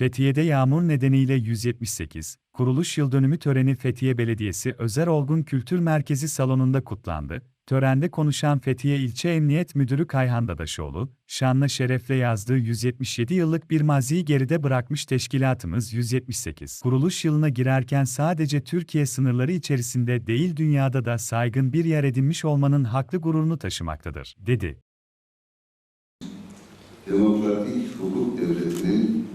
Fethiye'de yağmur nedeniyle 178, kuruluş yıl dönümü töreni Fethiye Belediyesi Özer Olgun Kültür Merkezi salonunda kutlandı. Törende konuşan Fethiye İlçe Emniyet Müdürü Kayhan Dadaşoğlu, şanla şerefle yazdığı 177 yıllık bir maziyi geride bırakmış teşkilatımız 178. Kuruluş yılına girerken sadece Türkiye sınırları içerisinde değil dünyada da saygın bir yer edinmiş olmanın haklı gururunu taşımaktadır, dedi. demokratik hukuk devletinin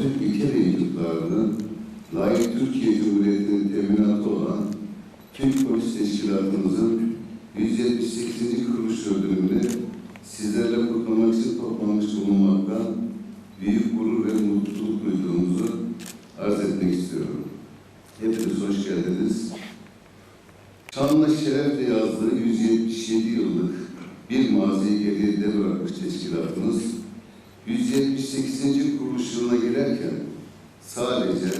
Atatürk ilke ve ilklarını layık Türkiye Cumhuriyeti'nin teminatı olan Türk Polis Teşkilatımızın 178. kuruluş yıl sizlerle kutlamak için toplanmış bulunmaktan büyük gurur ve mutluluk duyduğumuzu arz etmek istiyorum. Hepiniz hoş geldiniz. Şanla şerefle yazdığı 177 yıllık bir maziyi geride teşkilatımız, 178. kuruluş yılına girerken sadece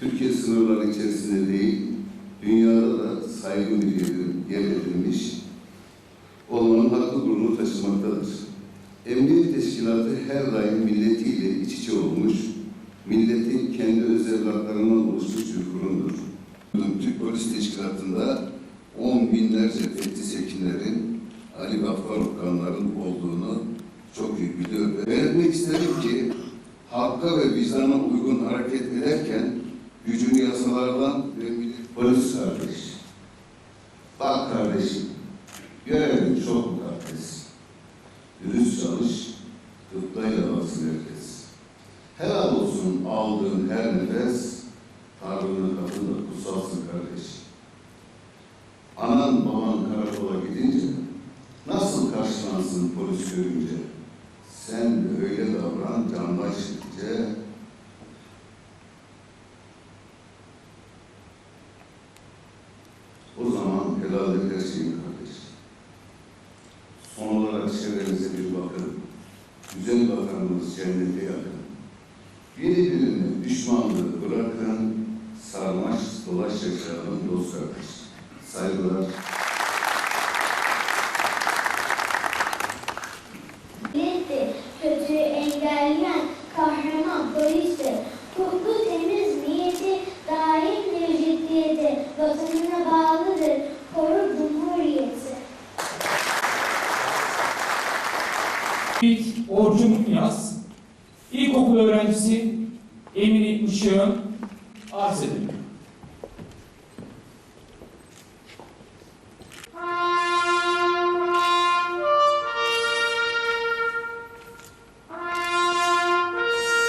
Türkiye sınırları içerisinde değil, dünyada da saygın bir yer, edilmiş olmanın haklı gururunu taşımaktadır. Emniyet Teşkilatı her daim milletiyle iç içe olmuş, milletin kendi öz evlatlarından oluşmuş bir kurumdur. Türk Polis Teşkilatı'nda on binlerce Fethi Sekinlerin, çok iyi biliyor. Belirtmek isterim ki halka ve vicdana uygun hareket ederken gücünü yasalardan ve. Polis kardeş, bak kardeşim, görevin çok mukaddes. Dürüst çalış, gıptayla alsın herkes. Helal olsun aldığın her nefes, Tanrı'nın katında kutsalsın kardeş. Anan baban karakola gidince nasıl karşılansın polis görünce? Sen öyle davran diye o zaman helal edersin kardeş. Son olarak çevrenize bir bakın. Güzel bakanımız cennete yakın. Birbirine düşmanlığı bırakın, sarmaş dolaş yaşayalım dost kardeş. Saygılar. Polisti. Kutlu temiz niyeti, daimdir ciddiyeti, vatanına bağlıdır, korur cumhuriyeti. İlk Orçun Yaz, ilkokul öğrencisi Emine Işık'ın arz edelim.